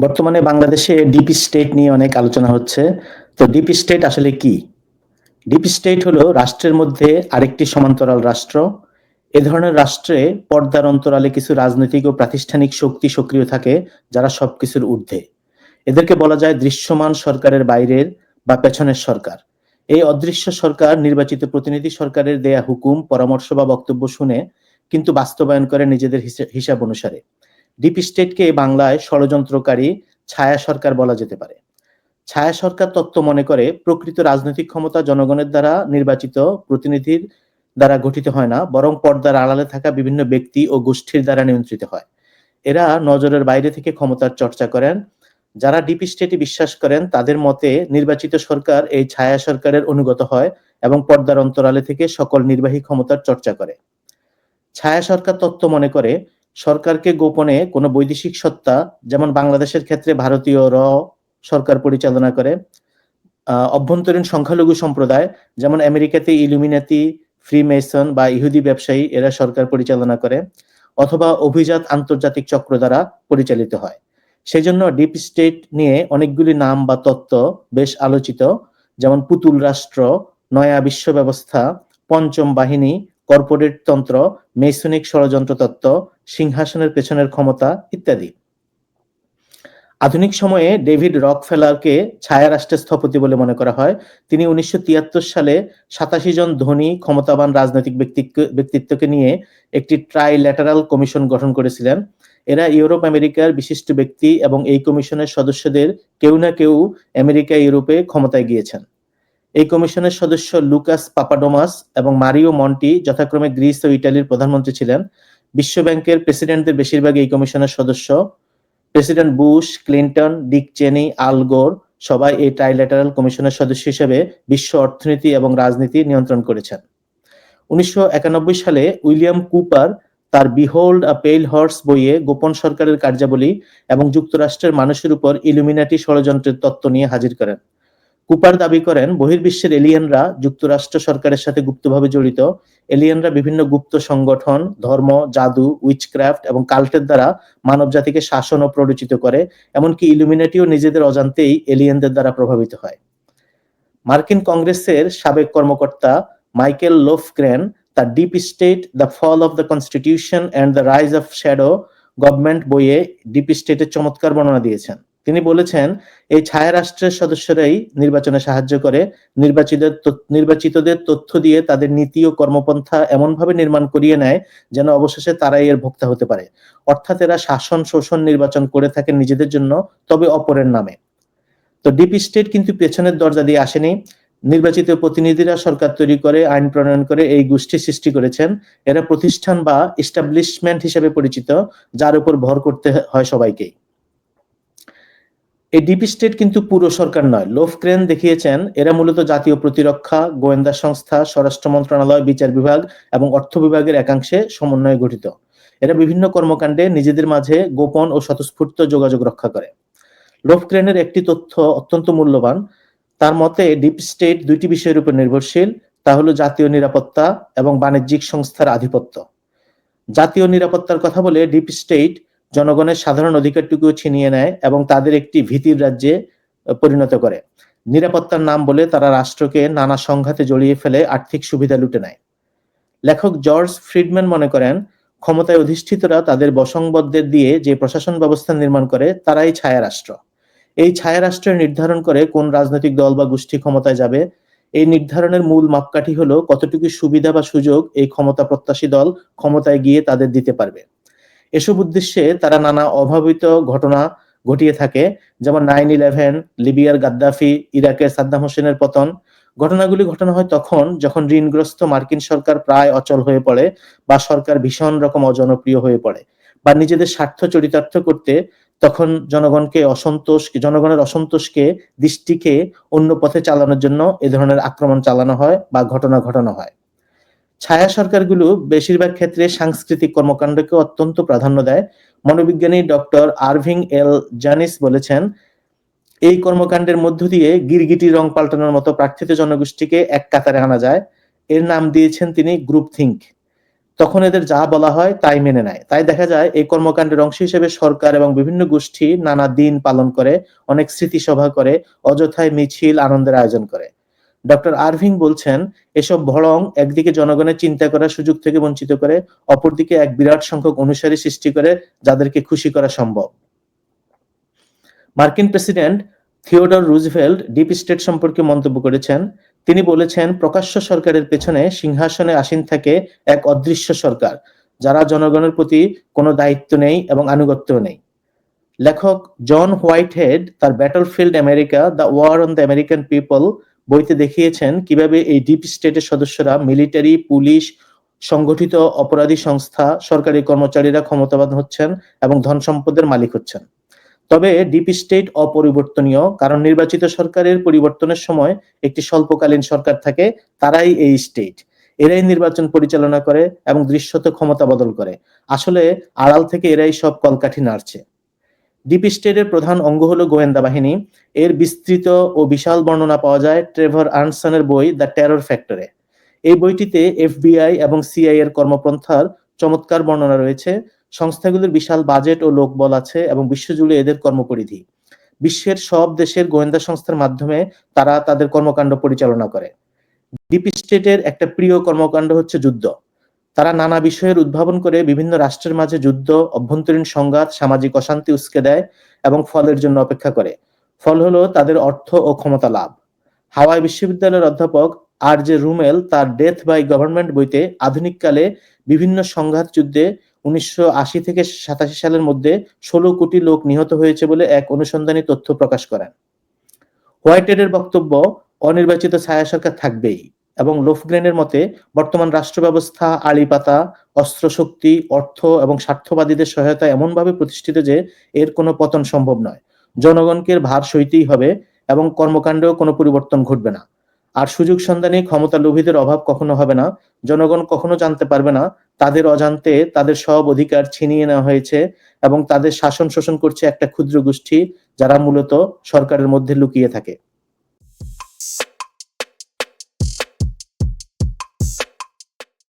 বর্তমানে বাংলাদেশে DP state নিয়ে অনেক আলোচনা হচ্ছে। তো ডিপি স্টেট আসলে কি? ডিপি স্টেট হলো রাষ্ট্রের মধ্যে আরেকটি সমান্তরাল রাষ্ট্র। এ ধরনের রাষ্ট্রে পর্দার অন্তরালে কিছু রাজনৈতিক ও প্রাতিষ্ঠানিক শক্তি সক্রিয় থাকে, যারা সবকিছুর ঊর্ধ্বে। এদেরকে বলা যায় দৃশ্যমান সরকারের বাইরের বা পেছনের সরকার। এই অদৃশ্য সরকার নির্বাচিত প্রতিনিধি সরকারের দেয়া হুকুম, পরামর্শ বা বক্তব্য শুনে কিন্তু বাস্তবায়ন করে নিজেদের হিসা- হিসাব অনুসারে। ডিপি স্টেটকে বাংলায় ষড়যন্ত্রকারী ছায়া সরকার বলা যেতে পারে। ছায়া সরকার তত্ত্ব মনে করে, প্রকৃত রাজনৈতিক ক্ষমতা জনগণের দ্বারা নির্বাচিত প্রতিনিধির দ্বারা গঠিত হয় না, বরং পর্দার আড়ালে থাকা বিভিন্ন ব্যক্তি ও গোষ্ঠীর দ্বারা নিয়ন্ত্রিত হয়। এরা নজরের বাইরে থেকে ক্ষমতার চর্চা করেন। যারা ডিপি স্টেটে বিশ্বাস করেন, তাদের মতে নির্বাচিত সরকার এই ছায়া সরকারের অনুগত হয় এবং পর্দার অন্তরালে থেকে সকল নির্বাহী ক্ষমতার চর্চা করে। ছায়া সরকার তত্ত্ব মনে করে সরকারকে গোপনে কোনো বৈদেশিক সত্তা, যেমন বাংলাদেশের ক্ষেত্রে ভারতীয় র সরকার পরিচালনা করে অভ্যন্তরীণ সংখ্যালঘু সম্প্রদায়, যেমন আমেরিকাতে ইলুমিনাতি ফ্রি মেসন বা ইহুদি ব্যবসায়ী, এরা সরকার পরিচালনা করে, অথবা অভিজাত আন্তর্জাতিক চক্র দ্বারা পরিচালিত হয়। সেই জন্য ডিপ স্টেট নিয়ে অনেকগুলি নাম বা তত্ত্ব বেশ আলোচিত, যেমন পুতুল রাষ্ট্র, নয়া বিশ্ব ব্যবস্থা, পঞ্চম বাহিনী, কর্পোরেট তন্ত্র, মেসনিক ষড়যন্ত্র তত্ত্ব সিংহাসনের পেছনের ক্ষমতা ইত্যাদি। আধুনিক সময়ে ডেভিড রকফেলারকে ছায়া রাষ্ট্রের স্থপতি বলে মনে করা হয়। তিনি উনিশশো সালে সাতাশি জন ধনী, ক্ষমতাবান রাজনৈতিক ব্যক্তিত্বকে নিয়ে একটি ট্রাইল্যাটারাল কমিশন গঠন করেছিলেন। এরা ইউরোপ, আমেরিকার বিশিষ্ট ব্যক্তি এবং এই কমিশনের সদস্যদের কেউ না কেউ আমেরিকা, ইউরোপে ক্ষমতায় গিয়েছেন। এই কমিশনের সদস্য লুকাস পাপাডোমাস এবং মারিও মন্টি যথাক্রমে গ্রিস ও ইটালির প্রধানমন্ত্রী ছিলেন। বিশ্ব ব্যাংকের প্রেসিডেন্টদের বেশিরভাগ এই কমিশনের সদস্য। প্রেসিডেন্ট বুশ, ক্লিন্টন, ডিক চেনি, আল গোর সবাই এই ট্রাইল্যাটারাল কমিশনের সদস্য হিসেবে বিশ্ব অর্থনীতি এবং রাজনীতি নিয়ন্ত্রণ করেছেন। উনিশশো একানব্বই সালে উইলিয়াম কুপার তার বিহোল্ড আ পেইল হর্স বইয়ে গোপন সরকারের কার্যাবলী এবং যুক্তরাষ্ট্রের মানুষের উপর ইলুমিনাটি ষড়যন্ত্রের তত্ত্ব নিয়ে হাজির করেন। কুপার দাবি করেন, বহির্বিশ্বের এলিয়েনরা যুক্তরাষ্ট্র সরকারের সাথে গুপ্তভাবে জড়িত। এলিয়েনরা বিভিন্ন গুপ্ত সংগঠন, ধর্ম, জাদু, উইচক্রাফট এবং কাল্টের দ্বারা মানব জাতিকে শাসন ও প্ররোচিত করে, এমনকি ইলুমিনাটিও নিজেদের অজান্তেই এলিয়েনদের দ্বারা প্রভাবিত হয়। মার্কিন কংগ্রেসের সাবেক কর্মকর্তা মাইকেল লোফ লোফগ্রেন তার deep state, the fall of the constitution and the rise of shadow government বইয়ে ডিপ স্টেটের চমৎকার বর্ণনা দিয়েছেন। তিনি বলেছেন, এই ছায়া রাষ্ট্রের সদস্যরাই নির্বাচনে সাহায্য করে। নির্বাচিত নির্বাচিতদের তথ্য দিয়ে তাদের নীতি ও কর্মপন্থা এমনভাবে নির্মাণ করিয়ে নেয় যেন অবশেষে তারাই এর ভোক্তা হতে পারে। অর্থাৎ এরা শাসন, শোষণ, নির্বাচন করে থাকে নিজেদের জন্য, তবে অপরের নামে। তো ডিপি স্টেট কিন্তু পেছনের দরজা দিয়ে আসেনি। নির্বাচিত প্রতিনিধিরা সরকার তৈরি করে, আইন প্রণয়ন করে এই গোষ্ঠী সৃষ্টি করেছেন। এরা প্রতিষ্ঠান বা এস্টাবলিশমেন্ট হিসেবে পরিচিত, যার উপর ভর করতে হয় সবাইকেই। এই ডিপি স্টেট কিন্তু পুরো সরকার নয়। লোফক্রেন দেখিয়েছেন, এরা মূলত জাতীয় প্রতিরক্ষা, গোয়েন্দা সংস্থা, স্বরাষ্ট্র মন্ত্রণালয়, বিচার বিভাগ এবং অর্থ বিভাগের একাংশে সমন্বয়ে গঠিত। এরা বিভিন্ন কর্মকাণ্ডে নিজেদের মাঝে গোপন ও স্বতঃস্ফূর্ত যোগাযোগ রক্ষা করে। লোফক্রেনের একটি তথ্য অত্যন্ত মূল্যবান। তার মতে, ডিপ স্টেট দুইটি বিষয়ের উপর নির্ভরশীল। তা হলো জাতীয় নিরাপত্তা এবং বাণিজ্যিক সংস্থার আধিপত্য। জাতীয় নিরাপত্তার কথা বলে ডিপ স্টেট জনগণের সাধারণ অধিকারটুকু ছিনিয়ে নেয় এবং তাদের একটি ভীতির রাজ্যে পরিণত করে। নিরাপত্তার নাম বলে তারা রাষ্ট্রকে নানা সংঘাতে জড়িয়ে ফেলে আর্থিক সুবিধা লুটে নেয়। লেখক জর্জ ফ্রিডম্যান মনে করেন, ক্ষমতায় অধিষ্ঠিতরা তাদের বসংবদদের দিয়ে যে প্রশাসন ব্যবস্থা নির্মাণ করে, তারাই ছায়া রাষ্ট্র এই ছায়া রাষ্ট্রের নির্ধারণ করে কোন রাজনৈতিক দল বা গোষ্ঠী ক্ষমতায় যাবে, এই নির্ধারণের মূল মাপকাঠি হলো কতটুকু সুবিধা বা সুযোগ এই ক্ষমতা প্রত্যাশী দল ক্ষমতায় গিয়ে তাদের দিতে পারবে। এসব উদ্দেশ্যে তারা নানা অভাবিত ঘটনা ঘটিয়ে থাকে, যেমন নাইন ইলেভেন লিবিয়ার গাদ্দাফি, ইরাকের সাদ্দাম হোসেনের পতন। ঘটনাগুলি ঘটনা হয় তখন যখন ঋণগ্রস্ত মার্কিন সরকার প্রায় অচল হয়ে পড়ে বা সরকার ভীষণ রকম অজনপ্রিয় হয়ে পড়ে বা নিজেদের স্বার্থ চরিতার্থ করতে তখন জনগণকে অসন্তোষ, জনগণের অসন্তোষকে, দৃষ্টিকে অন্য পথে চালানোর জন্য এ ধরনের আক্রমণ চালানো হয় বা ঘটনা ঘটানো হয়। ছায়া সরকারগুলো বেশিরভাগ ক্ষেত্রে সাংস্কৃতিক কর্মকাণ্ডকে অত্যন্ত প্রাধান্য দেয়। মনোবিজ্ঞানী ডক্টর আরভিং এল জানিস বলেছেন, এই কর্মকাণ্ডের মধ্য দিয়ে গিরগিটি রং পাল্টানোর মতো প্রার্থিত জনগোষ্ঠীকে এক কাতারে আনা যায়। এর নাম দিয়েছেন তিনি গ্রুপ থিঙ্ক। তখন এদের যা বলা হয় তাই মেনে নেয়। তাই দেখা যায়, এই কর্মকাণ্ডের অংশ হিসেবে সরকার এবং বিভিন্ন গোষ্ঠী নানা দিন পালন করে, অনেক স্মৃতিসভা করে, অযথায় মিছিল, আনন্দের আয়োজন করে। ডক্টর আরভিং বলছেন, এসব ভড়ং একদিকে জনগণের চিন্তা করার সুযোগ থেকে বঞ্চিত করে, অপরদিকে এক বিরাট সংখ্যক অনুসারী সৃষ্টি করে, যাদেরকে খুশি করা সম্ভব। মার্কিন president Theodore Roosevelt deep state সম্পর্কে মন্তব্য করেছেন। তিনি বলেছেন, প্রকাশ্য সরকারের পেছনে সিংহাসনে আসীন থাকে এক অদৃশ্য সরকার, যারা জনগণের প্রতি কোনো দায়িত্ব নেই এবং আনুগত্য নেই। লেখক জন হোয়াইট হেড তার Battlefield America the war on the American people বইতে দেখিয়েছেন কীভাবে এই ডিপ স্টেটের সদস্যরা মিলিটারি, পুলিশ, সংগঠিত অপরাধী সংস্থা, সরকারি কর্মচারীরা ক্ষমতাবান হচ্ছেন এবং ধন সম্পদের মালিক হচ্ছেন। তবে ডিপ স্টেট অপরিবর্তনীয়, কারণ নির্বাচিত সরকারের পরিবর্তনের সময় একটি স্বল্পকালীন সরকার থাকে, তারাই এই স্টেট। এরাই নির্বাচন পরিচালনা করে এবং দৃশ্যত ক্ষমতা বদল করে। আসলে আড়াল থেকে এরাই সব কলকাঠি নাড়ছে। ডিপ স্টেটের প্রধান অঙ্গ হলো গোয়েন্দা বাহিনী। এর বিস্তৃত ও বিশাল বর্ণনা পাওয়া যায় ট্রেভর আর্নসনের বই দ্য টেরর ফ্যাক্টরে। এই বইটিতে এফবিআই এবং সিআই এর কর্মপন্থার চমৎকার বর্ণনা রয়েছে। সংস্থাগুলোর বিশাল বাজেট ও লোকবল আছে এবং বিশ্বজুড়ে এদের কর্মপরিধি। বিশ্বের সব দেশের গোয়েন্দা সংস্থার মাধ্যমে তারা তাদের কর্মকাণ্ড পরিচালনা করে। ডিপ স্টেটের একটা প্রিয় কর্মকাণ্ড হচ্ছে যুদ্ধ। তারা নানা বিষয়ের উদ্ভাবন করে বিভিন্ন রাষ্ট্রের মাঝে যুদ্ধ, অভ্যন্তরীণ সংঘাত, সামাজিক অশান্তি উস্কে দেয় এবং ফলের জন্য অপেক্ষা করে। ফল হলো তাদের অর্থ ও ক্ষমতা লাভ। হাওয়াই বিশ্ববিদ্যালয়ের অধ্যাপক আর জে রুমেল তার ডেথ বাই গভর্নমেন্ট বইতে আধুনিককালে বিভিন্ন সংঘাত যুদ্ধে উনিশশো আশি থেকে সাতাশি সালের মধ্যে ষোলো কোটি লোক নিহত হয়েছে বলে এক অনুসন্ধানী তথ্য প্রকাশ করেন। হোয়াইটেডের বক্তব্য, অনির্বাচিত ছায়া সরকার থাকবেই। এবং লোফগ্রেনের মতে, বর্তমান রাষ্ট্র ব্যবস্থা আড়িপাতা, অস্ত্রশক্তি, অর্থ এবং স্বার্থবাদীদের সহায়তা এমনভাবে প্রতিষ্ঠিত যে এর কোনো পতন সম্ভব নয়। জনগণকে ভার সইতেই হবে এবং কর্মকাণ্ডেও কোনো পরিবর্তন ঘটবে না। আর সুযোগ সন্ধানে ক্ষমতা লোভীদের অভাব কখনো হবে না। জনগণ কখনো জানতে পারবে না তাদের অজান্তে তাদের সব অধিকার ছিনিয়ে নেওয়া হয়েছে এবং তাদের শাসন শোষণ করছে একটা ক্ষুদ্র গোষ্ঠী যারা মূলত সরকারের মধ্যে লুকিয়ে থাকে।